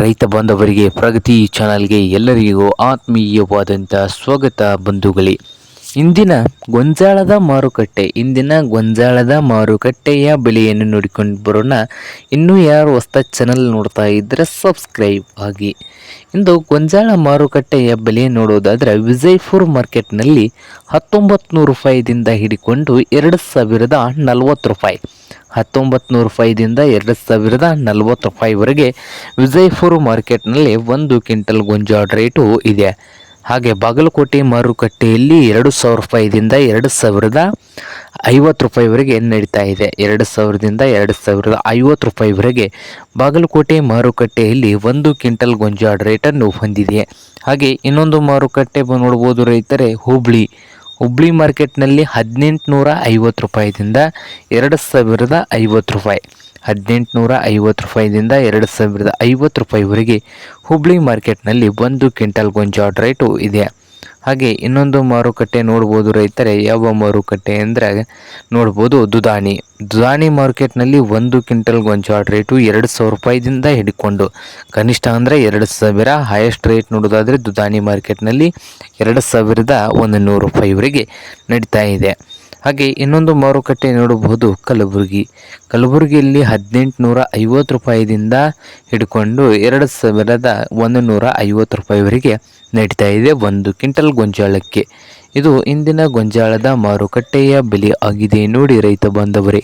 ರೈತ ಬಾಂಧವರಿಗೆ, ಪ್ರಗತಿ ಚಾನಲ್ಗೆ ಎಲ್ಲರಿಗೂ ಆತ್ಮೀಯವಾದಂಥ ಸ್ವಾಗತ ಬಂಧುಗಳೇ. ಇಂದಿನ ಗೊಂಜಾಳದ ಮಾರುಕಟ್ಟೆ, ಇಂದಿನ ಗೊಂಜಾಳದ ಮಾರುಕಟ್ಟೆಯ ಬೆಲೆಯನ್ನು ನೋಡಿಕೊಂಡು ಬರೋಣ. ಇನ್ನೂ ಯಾರು ಹೊಸ ಚಾನಲ್ ನೋಡ್ತಾ ಇದ್ದರೆ ಸಬ್ಸ್ಕ್ರೈಬ್ ಆಗಿ. ಇಂದು ಗೊಂಜಾಳ ಮಾರುಕಟ್ಟೆಯ ಬೆಲೆ ನೋಡೋದಾದರೆ ವಿಜಯಪುರ ಮಾರ್ಕೆಟ್ನಲ್ಲಿ ಹತ್ತೊಂಬತ್ತು ನೂರು ರೂಪಾಯಿದಿಂದ ಹಿಡಿಕೊಂಡು ಎರಡು ಸಾವಿರದ ನಲವತ್ತು ರೂಪಾಯಿ. ಹತ್ತೊಂಬತ್ತು ನೂರು ರೂಪಾಯಿದಿಂದ ಎರಡು ಸಾವಿರದ ನಲವತ್ತು ರೂಪಾಯಿವರೆಗೆ ವಿಜಯಪುರ ಮಾರ್ಕೆಟ್ನಲ್ಲಿ ಒಂದು ಕ್ವಿಂಟಲ್ ಗೊಂಜಾಳ ರೇಟು ಇದೆ. ಹಾಗೆ ಬಾಗಲಕೋಟೆ ಮಾರುಕಟ್ಟೆಯಲ್ಲಿ ಎರಡು ಸಾವಿರ ರೂಪಾಯಿದಿಂದ ಎರಡು ಸಾವಿರದ ಐವತ್ತು ರೂಪಾಯಿವರೆಗೆ ನಡೀತಾ ಇದೆ. ಎರಡು ಸಾವಿರದಿಂದ ಎರಡು ಸಾವಿರದ ಐವತ್ತು ರೂಪಾಯಿವರೆಗೆ ಬಾಗಲಕೋಟೆ ಮಾರುಕಟ್ಟೆಯಲ್ಲಿ ಒಂದು ಕ್ವಿಂಟಲ್ ಗೊಂಜಾಳ ರೇಟನ್ನು ಹೊಂದಿದೆ. ಹಾಗೆ ಇನ್ನೊಂದು ಮಾರುಕಟ್ಟೆ ನೋಡ್ಬೋದು ರೈತರೆ, ಹುಬ್ಳಿ. ಹುಬ್ಳಿ ಮಾರ್ಕೆಟ್ನಲ್ಲಿ ಹದಿನೆಂಟುನೂರ ಐವತ್ತು ರೂಪಾಯಿದಿಂದ ಎರಡು ಸಾವಿರದ ಐವತ್ತು ರೂಪಾಯಿ. ಹದಿನೆಂಟುನೂರ ಐವತ್ತು ರೂಪಾಯಿದಿಂದ ಎರಡು ಸಾವಿರದ ಐವತ್ತು ರೂಪಾಯಿವರೆಗೆ ಹುಬ್ಳಿ ಮಾರ್ಕೆಟ್ನಲ್ಲಿ ಒಂದು ಕ್ವಿಂಟಲ್ ಗೊಂಜಾಳ ರೇಟು ಇದೆ. ಹಾಗೆ ಇನ್ನೊಂದು ಮಾರುಕಟ್ಟೆ ನೋಡ್ಬೋದು ರೈತರೆ, ಯಾವ ಮಾರುಕಟ್ಟೆ ಅಂದರೆ ನೋಡ್ಬೋದು ದುದಾಣಿ. ದುದಾನಿ ಮಾರ್ಕೆಟ್ನಲ್ಲಿ ಒಂದು ಕ್ವಿಂಟಲ್ ಗೊಂಜಾಳ ರೇಟು ಎರಡು ಸಾವಿರ ರೂಪಾಯಿದಿಂದ ಹಿಡ್ಕೊಂಡು, ಕನಿಷ್ಠ ಅಂದರೆ ಎರಡು ಸಾವಿರ. ಹೈಯೆಸ್ಟ್ ರೇಟ್ ನೋಡೋದಾದರೆ ದುದಾಣಿ ಮಾರ್ಕೆಟ್ನಲ್ಲಿ ಎರಡು ಸಾವಿರದ ಒಂದು ನೂರು ರೂಪಾಯಿವರೆಗೆ ನಡೀತಾ ಇದೆ. ಹಾಗೆ ಇನ್ನೊಂದು ಮಾರುಕಟ್ಟೆ ನೋಡಬಹುದು, ಕಲಬುರಗಿ. ಕಲಬುರಗಿಯಲ್ಲಿ ಹದಿನೆಂಟುನೂರ ಐವತ್ತು ರೂಪಾಯಿದಿಂದ ಹಿಡ್ಕೊಂಡು ಎರಡು ಸಾವಿರದ ಒಂದು ನೂರ ಐವತ್ತು ರೂಪಾಯಿವರೆಗೆ ನಡೀತಾ ಇದೆ ಒಂದು ಕ್ವಿಂಟಲ್ ಗೊಂಜಾಳಕ್ಕೆ. ಇದು ಇಂದಿನ ಗೊಂಜಾಳದ ಮಾರುಕಟ್ಟೆಯ ಬೆಲೆ ಆಗಿದೆ ನೋಡಿ ರೈತ ಬಾಂಧವರೇ.